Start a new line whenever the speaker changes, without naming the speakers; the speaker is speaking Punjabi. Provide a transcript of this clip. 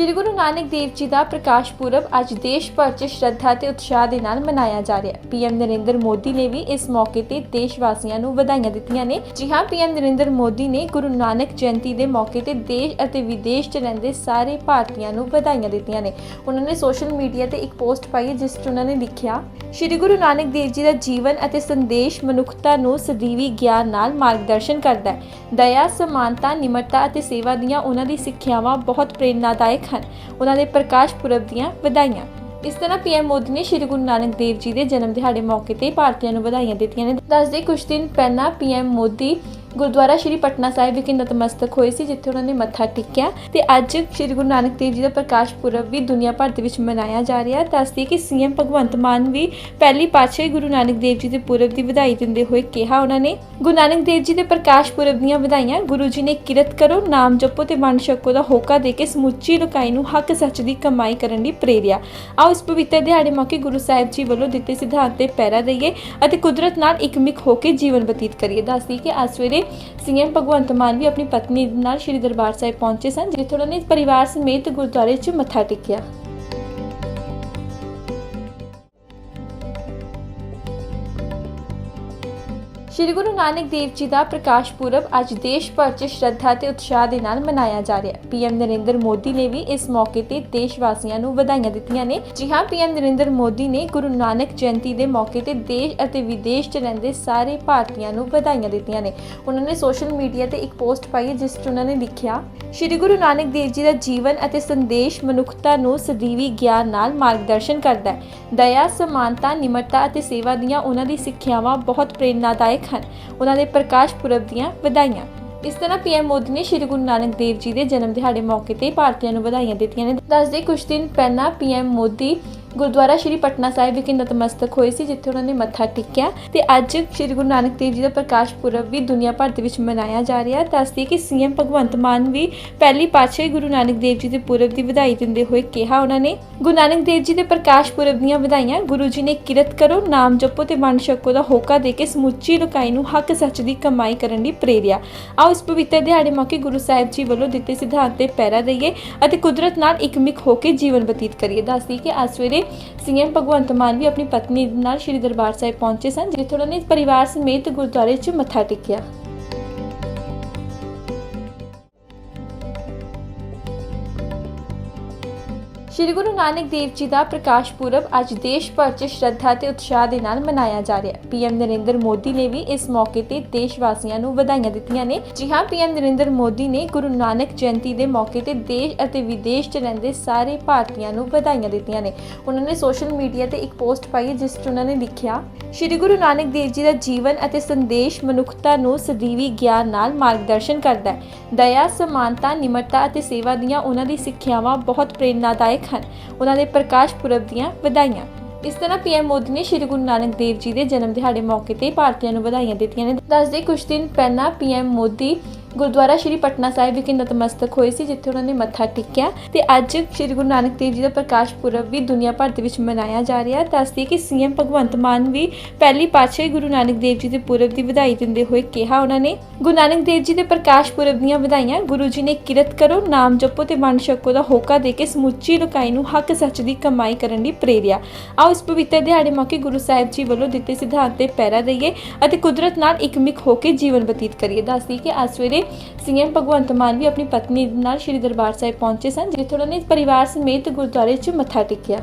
ਸ਼੍ਰੀ ਗੁਰੂ ਨਾਨਕ ਦੇਵ ਜੀ ਦਾ ਪ੍ਰਕਾਸ਼ ਪੁਰਬ ਅੱਜ ਦੇਸ਼ ਭਰ 'ਚ ਸ਼ਰਧਾ ਤੇ ਉਤਸ਼ਾਹ ਦੇ ਨਾਲ ਮਨਾਇਆ ਜਾ ਰਿਹਾ ਹੈ। ਪੀਐਮ ਨਰਿੰਦਰ ਮੋਦੀ ਨੇ ਵੀ ਇਸ ਮੌਕੇ ਤੇ ਦੇਸ਼ ਵਾਸੀਆਂ ਨੂੰ ਵਧਾਈਆਂ ਦਿੱਤੀਆਂ ਨੇ। ਜੀ ਹਾਂ ਪੀਐਮ ਨਰਿੰਦਰ ਮੋਦੀ ਨੇ ਗੁਰੂ ਨਾਨਕ ਜਯੰਤੀ ਦੇ ਮੌਕੇ ਤੇ ਦੇਸ਼ ਅਤੇ ਵਿਦੇਸ਼ 'ਚ ਰਹਿੰਦੇ ਸਾਰੇ ਭਾਰਤੀਆਂ ਨੂੰ ਵਧਾਈਆਂ ਦਿੱਤੀਆਂ ਨੇ। ਉਹਨਾਂ ਨੇ ਸੋਸ਼ਲ ਮੀਡੀਆ ਤੇ ਇੱਕ ਪੋਸਟ ਪਾਈ ਹੈ, ਜਿਸ 'ਚ ਉਹਨਾਂ ਨੇ ਲਿਖਿਆ, ਸ਼੍ਰੀ ਗੁਰੂ ਨਾਨਕ ਦੇਵ ਜੀ ਦਾ ਜੀਵਨ ਅਤੇ ਸੰਦੇਸ਼ ਮਨੁੱਖਤਾ ਨੂੰ ਸਦੀਵੀ ਗਿਆਨ ਨਾਲ ਮਾਰਗਦਰਸ਼ਨ ਕਰਦਾ ਹੈ। ਦਇਆ, ਸਮਾਨਤਾ, ਨਿਮਰਤਾ ਅਤੇ ਸੇਵਾ ਦੀਆਂ ਉਹਨਾਂ ਦੀ ਸਿੱਖਿਆਵਾਂ ਬਹੁਤ ਪ੍ਰੇਰਨਾਦਾਇਕ ਹਨ। ਉਹਨਾਂ ਦੇ ਪ੍ਰਕਾਸ਼ ਪੁਰਬ ਦੀਆਂ ਵਧਾਈਆਂ। ਇਸ ਤਰ੍ਹਾਂ ਪੀਐਮ ਮੋਦੀ ਨੇ ਸ਼੍ਰੀ ਗੁਰੂ ਨਾਨਕ ਦੇਵ ਜੀ ਦੇ ਜਨਮ ਦਿਹਾੜੇ ਮੌਕੇ ਤੇ ਭਾਰਤੀਆਂ ਨੂੰ ਵਧਾਈਆਂ ਦਿੱਤੀਆਂ ਨੇ। ਦੱਸਦੇ ਕੁਝ ਦਿਨ ਪਹਿਲਾਂ ਪੀਐਮ ਮੋਦੀ ਗੁਰਦੁਆਰਾ ਸ਼੍ਰੀ ਪਟਨਾ ਸਾਹਿਬ ਵਿਖੇ ਨਤਮਸਤਕ ਹੋਏ ਸੀ, ਜਿੱਥੇ ਉਹਨਾਂ ਨੇ ਮੱਥਾ ਟੇਕਿਆ ਤੇ ਅੱਜ ਸ਼੍ਰੀ ਗੁਰੂ ਨਾਨਕ ਦੇਵ ਜੀ ਦਾ ਪ੍ਰਕਾਸ਼ ਪੁਰਬ ਵੀ ਦੁਨੀਆ ਭਰ ਦੇ ਵਿੱਚ ਮਨਾਇਆ ਜਾ ਰਿਹਾ। ਹੈ ਦੱਸਦੀ ਕਿ ਸੀਐਮ ਭਗਵੰਤ ਮਾਨ ਵੀ ਪਹਿਲੀ ਪਾਤਸ਼ਾਹੀ ਗੁਰੂ ਨਾਨਕ ਦੇਵ ਜੀ ਦੇ ਪੁਰਬ ਦੀ ਵਧਾਈ ਦਿੰਦੇ ਹੋਏ ਕਿਹਾ ਉਹਨਾਂ ਨੇ, ਗੁਰੂ ਨਾਨਕ ਦੇਵ ਜੀ ਦੇ ਪ੍ਰਕਾਸ਼ ਪੁਰਬ ਦੀਆਂ ਵਧਾਈਆਂ ਗੁਰੂ ਜੀ ਨੇ ਕਿਰਤ ਕਰੋ, ਨਾਮ ਜਪੋ ਤੇ ਵੰਡ ਛਕੋ ਦਾ ਹੋਕਾ ਦੇ ਕੇ ਸਮੁੱਚੀ ਲੋਕਾਈ ਨੂੰ ਹੱਕ ਸੱਚ ਦੀ ਕਮਾਈ ਕਰਨ ਲਈ ਪ੍ਰੇਰਿਆ। ਆਓ ਇਸ ਪਵਿੱਤਰ ਦਿਹਾੜੇ ਮੌਕੇ ਗੁਰੂ ਸਾਹਿਬ ਜੀ ਵੱਲੋਂ ਦਿੱਤੇ ਸਿਧਾਂਤ ਤੇ ਪੈਰਾ ਦਈਏ ਅਤੇ ਕੁਦਰਤ ਨਾਲ ਇਕਮਿਕ ਹੋ ਕੇ ਜੀਵਨ ਬਤੀਤ ਕਰੀਏ। ਦੱਸਦੀ ਕਿ ਅੱਜ ਸਵੇਰੇ ਸੀਐਮ ਭਗਵੰਤ ਮਾਨ ਵੀ ਆਪਣੀ ਪਤਨੀ ਨਾਲ ਸ਼੍ਰੀ ਦਰਬਾਰ ਸਾਹਿਬ ਪਹੁੰਚੇ ਸਨ, ਜਿੱਥੇ ਉਹਨਾਂ ਨੇ ਪਰਿਵਾਰ ਸਮੇਤ ਗੁਰਦੁਆਰੇ 'ਚ ਮੱਥਾ ਟੇਕਿਆ। ਸ਼੍ਰੀ ਗੁਰੂ ਨਾਨਕ ਦੇਵ ਜੀ ਦਾ ਪ੍ਰਕਾਸ਼ ਪੁਰਬ ਅੱਜ ਦੇਸ਼ ਭਰ 'ਚ ਸ਼ਰਧਾ ਤੇ ਉਤਸ਼ਾਹ ਦੇ ਨਾਲ ਮਨਾਇਆ ਜਾ ਰਿਹਾ ਹੈ। ਪੀਐਮ ਨਰਿੰਦਰ ਮੋਦੀ ਨੇ ਵੀ ਇਸ ਮੌਕੇ ਤੇ ਦੇਸ਼ ਵਾਸੀਆਂ ਨੂੰ ਵਧਾਈਆਂ ਦਿੱਤੀਆਂ ਨੇ। ਜੀ ਹਾਂ ਪੀਐਮ ਨਰਿੰਦਰ ਮੋਦੀ ਨੇ ਗੁਰੂ ਨਾਨਕ ਜਯੰਤੀ ਦੇ ਮੌਕੇ ਤੇ ਦੇਸ਼ ਅਤੇ ਵਿਦੇਸ਼ 'ਚ ਰਹਿੰਦੇ ਸਾਰੇ ਭਾਰਤੀਆਂ ਨੂੰ ਵਧਾਈਆਂ ਦਿੱਤੀਆਂ ਨੇ। ਉਹਨਾਂ ਨੇ ਸੋਸ਼ਲ ਮੀਡੀਆ ਤੇ ਇੱਕ ਪੋਸਟ ਪਾਈ ਹੈ, ਜਿਸ 'ਚ ਉਹਨਾਂ ਨੇ ਲਿਖਿਆ, ਸ਼੍ਰੀ ਗੁਰੂ ਨਾਨਕ ਦੇਵ ਜੀ ਦਾ ਜੀਵਨ ਅਤੇ ਸੰਦੇਸ਼ ਮਨੁੱਖਤਾ ਨੂੰ ਸਦੀਵੀ ਗਿਆਨ ਨਾਲ ਮਾਰਗਦਰਸ਼ਨ ਕਰਦਾ ਹੈ। ਦਇਆ, ਸਮਾਨਤਾ, ਨਿਮਰਤਾ ਅਤੇ ਸੇਵਾ ਦੀਆਂ ਉਹਨਾਂ ਦੀ ਸਿੱਖਿਆਵਾਂ ਬਹੁਤ ਪ੍ਰੇਰਨਾਦਾਇਕ ਹਨ। ਉਹਨਾਂ ਦੇ ਪ੍ਰਕਾਸ਼ ਪੁਰਬ ਦੀਆਂ ਵਧਾਈਆਂ। ਇਸ ਤਰ੍ਹਾਂ ਪੀਐਮ ਮੋਦੀ ਨੇ ਸ਼੍ਰੀ ਗੁਰੂ ਨਾਨਕ ਦੇਵ ਜੀ ਦੇ ਜਨਮ ਦਿਹਾੜੇ ਮੌਕੇ ਤੇ ਭਾਰਤੀਆਂ ਨੂੰ ਵਧਾਈਆਂ ਦਿੱਤੀਆਂ ਨੇ। ਦੱਸਦੇ ਕੁਝ ਦਿਨ ਪਹਿਲਾਂ ਪੀਐਮ ਮੋਦੀ ਗੁਰਦੁਆਰਾ ਸ਼੍ਰੀ ਪਟਨਾ ਸਾਹਿਬ ਵਿਖੇ ਨਤਮਸਤਕ ਹੋਏ ਸੀ, ਜਿੱਥੇ ਉਹਨਾਂ ਨੇ ਮੱਥਾ ਟੇਕਿਆ ਤੇ ਅੱਜ ਸ਼੍ਰੀ ਗੁਰੂ ਨਾਨਕ ਦੇਵ ਜੀ ਦਾ ਪ੍ਰਕਾਸ਼ ਪੁਰਬ ਵੀ ਦੁਨੀਆ ਭਰ ਦੇ ਵਿੱਚ ਮਨਾਇਆ ਜਾ ਰਿਹਾ ਹੈ। ਦੱਸਦੀ ਕਿ ਸੀਐਮ ਭਗਵੰਤ ਮਾਨ ਵੀ ਪਹਿਲੀ ਪਾਤਸ਼ਾਹੀ ਗੁਰੂ ਨਾਨਕ ਦੇਵ ਜੀ ਦੇ ਪੁਰਬ ਦੀ ਵਧਾਈ ਦਿੰਦੇ ਹੋਏ ਕਿਹਾ ਉਹਨਾਂ ਨੇ, ਗੁਰੂ ਨਾਨਕ ਦੇਵ ਜੀ ਦੇ ਪ੍ਰਕਾਸ਼ ਪੁਰਬ ਦੀਆਂ ਵਧਾਈਆਂ ਗੁਰੂ ਜੀ ਨੇ ਕਿਰਤ ਕਰੋ, ਨਾਮ ਜਪੋ ਤੇ ਵੰਡ ਛਕੋ ਦਾ ਹੋਕਾ ਦੇ ਕੇ ਸਮੁੱਚੀ ਲੋਕਾਈ ਨੂੰ ਹੱਕ ਸੱਚ ਦੀ ਕਮਾਈ ਕਰਨ ਲਈ ਪ੍ਰੇਰਿਆ। ਆਓ ਇਸ ਪਵਿੱਤਰ ਦਿਹਾੜੇ ਮੌਕੇ ਗੁਰੂ ਸਾਹਿਬ ਜੀ ਵੱਲੋਂ ਦਿੱਤੇ ਸਿਧਾਂਤ ਤੇ ਪੈਰਾ ਦਈਏ ਅਤੇ ਕੁਦਰਤ ਨਾਲ ਇਕਮਿਕ ਹੋ ਕੇ ਜੀਵਨ ਬਤੀਤ ਕਰੀਏ। ਦੱਸਦੀ ਕਿ ਅੱਜ ਸਵੇਰੇ ਸੀਐਮ ਭਗਵੰਤ ਮਾਨ ਵੀ ਆਪਣੀ ਪਤਨੀ ਨਾਲ ਸ਼੍ਰੀ ਦਰਬਾਰ ਸਾਹਿਬ ਪਹੁੰਚੇ ਸਨ, ਜਿੱਥੇ ਉਹਨਾਂ ਨੇ ਪਰਿਵਾਰ ਸਮੇਤ ਗੁਰਦੁਆਰੇ 'ਚ ਮੱਥਾ ਟੇਕਿਆ। ਸ਼੍ਰੀ ਗੁਰੂ ਨਾਨਕ ਦੇਵ ਜੀ ਦਾ ਪ੍ਰਕਾਸ਼ ਪੁਰਬ ਅੱਜ ਦੇਸ਼ ਭਰ 'ਚ ਸ਼ਰਧਾ ਤੇ ਉਤਸ਼ਾਹ ਦੇ ਨਾਲ ਮਨਾਇਆ ਜਾ ਰਿਹਾ ਹੈ। ਪੀਐਮ ਨਰਿੰਦਰ ਮੋਦੀ ਨੇ ਵੀ ਇਸ ਮੌਕੇ ਤੇ ਦੇਸ਼ ਵਾਸੀਆਂ ਨੂੰ ਵਧਾਈਆਂ ਦਿੱਤੀਆਂ ਨੇ। ਜੀ ਹਾਂ ਪੀਐਮ ਨਰਿੰਦਰ ਮੋਦੀ ਨੇ ਗੁਰੂ ਨਾਨਕ ਜਯੰਤੀ ਦੇ ਮੌਕੇ ਤੇ ਦੇਸ਼ ਅਤੇ ਵਿਦੇਸ਼ 'ਚ ਰਹਿੰਦੇ ਸਾਰੇ ਭਾਰਤੀਆਂ ਨੂੰ ਵਧਾਈਆਂ ਦਿੱਤੀਆਂ ਨੇ। ਉਹਨਾਂ ਨੇ ਸੋਸ਼ਲ ਮੀਡੀਆ ਤੇ ਇੱਕ ਪੋਸਟ ਪਾਈ ਹੈ, ਜਿਸ 'ਚ ਉਹਨਾਂ ਨੇ ਲਿਖਿਆ, ਸ਼੍ਰੀ ਗੁਰੂ ਨਾਨਕ ਦੇਵ ਜੀ ਦਾ ਜੀਵਨ ਅਤੇ ਸੰਦੇਸ਼ ਮਨੁੱਖਤਾ ਨੂੰ ਸਦੀਵੀ ਗਿਆਨ ਨਾਲ ਮਾਰਗਦਰਸ਼ਨ ਕਰਦਾ ਹੈ। ਦਇਆ, ਸਮਾਨਤਾ, ਨਿਮਰਤਾ ਅਤੇ ਸੇਵਾ ਦੀਆਂ ਉਹਨਾਂ ਦੀ ਸਿੱਖਿਆਵਾਂ ਬਹੁਤ ਪ੍ਰੇਰਨਾਦਾਇਕ ਹਨ। ਉਹਨਾਂ ਦੇ ਪ੍ਰਕਾਸ਼ ਪੁਰਬ ਦੀਆਂ ਵਧਾਈਆਂ। ਇਸ ਤਰ੍ਹਾਂ ਪੀਐਮ ਮੋਦੀ ਨੇ ਸ਼੍ਰੀ ਗੁਰੂ ਨਾਨਕ ਦੇਵ ਜੀ ਦੇ ਜਨਮ ਦਿਹਾੜੇ ਮੌਕੇ ਤੇ ਭਾਰਤੀਆਂ ਨੂੰ ਵਧਾਈਆਂ ਦਿੱਤੀਆਂ ਨੇ। ਦੱਸਦੇ ਕੁਝ ਦਿਨ ਪਹਿਲਾਂ ਪੀਐਮ ਮੋਦੀ ਗੁਰਦੁਆਰਾ ਸ਼੍ਰੀ ਪਟਨਾ ਸਾਹਿਬ ਵਿਖੇ ਨਤਮਸਤਕ ਹੋਏ ਸੀ, ਜਿੱਥੇ ਉਹਨਾਂ ਨੇ ਮੱਥਾ ਟੇਕਿਆ ਤੇ ਅੱਜ ਸ਼੍ਰੀ ਗੁਰੂ ਨਾਨਕ ਦੇਵ ਜੀ ਦਾ ਪ੍ਰਕਾਸ਼ ਪੁਰਬ ਵੀ ਦੁਨੀਆ ਭਰ ਦੇ ਵਿੱਚ ਮਨਾਇਆ ਜਾ ਰਿਹਾ। ਹੈ ਦੱਸਦੀ ਕਿ ਸੀਐਮ ਭਗਵੰਤ ਮਾਨ ਵੀ ਪਹਿਲੀ ਪਾਤਸ਼ਾਹੀ ਗੁਰੂ ਨਾਨਕ ਦੇਵ ਜੀ ਦੇ ਪੁਰਬ ਦੀ ਵਧਾਈ ਦਿੰਦੇ ਹੋਏ ਕਿਹਾ ਉਹਨਾਂ ਨੇ, ਗੁਰੂ ਨਾਨਕ ਦੇਵ ਜੀ ਦੇ ਪ੍ਰਕਾਸ਼ ਪੁਰਬ ਦੀਆਂ ਵਧਾਈਆਂ ਗੁਰੂ ਜੀ ਨੇ ਕਿਰਤ ਕਰੋ, ਨਾਮ ਜਪੋ ਤੇ ਵੰਡ ਛਕੋ ਦਾ ਹੋਕਾ ਦੇ ਕੇ ਸਮੁੱਚੀ ਲੋਕਾਈ ਨੂੰ ਹੱਕ ਸੱਚ ਦੀ ਕਮਾਈ ਕਰਨ ਲਈ ਪ੍ਰੇਰਿਆ। ਆਓ ਇਸ ਪਵਿੱਤਰ ਦਿਹਾੜੇ ਮੌਕੇ ਗੁਰੂ ਸਾਹਿਬ ਜੀ ਵੱਲੋਂ ਦਿੱਤੇ ਸਿਧਾਂਤ ਤੇ ਪੈਰਾ ਦਈਏ ਅਤੇ ਕੁਦਰਤ ਨਾਲ ਇੱਕ ਇਕਮਿਕ ਹੋ ਕੇ ਜੀਵਨ ਬਤੀਤ ਕਰੀਏ। ਦੱਸਦੀ ਕਿ ਅੱਜ ਸਵੇਰੇ ਸੀਐਮ ਭਗਵੰਤ ਮਾਨ ਵੀ ਆਪਣੀ ਪਤਨੀ ਨਾਲ ਸ਼੍ਰੀ ਦਰਬਾਰ ਸਾਹਿਬ ਪਹੁੰਚੇ ਸਨ, ਜਿੱਥੇ ਉਹਨਾਂ ਨੇ ਪਰਿਵਾਰ ਸਮੇਤ ਗੁਰਦੁਆਰੇ 'ਚ ਮੱਥਾ ਟੇਕਿਆ।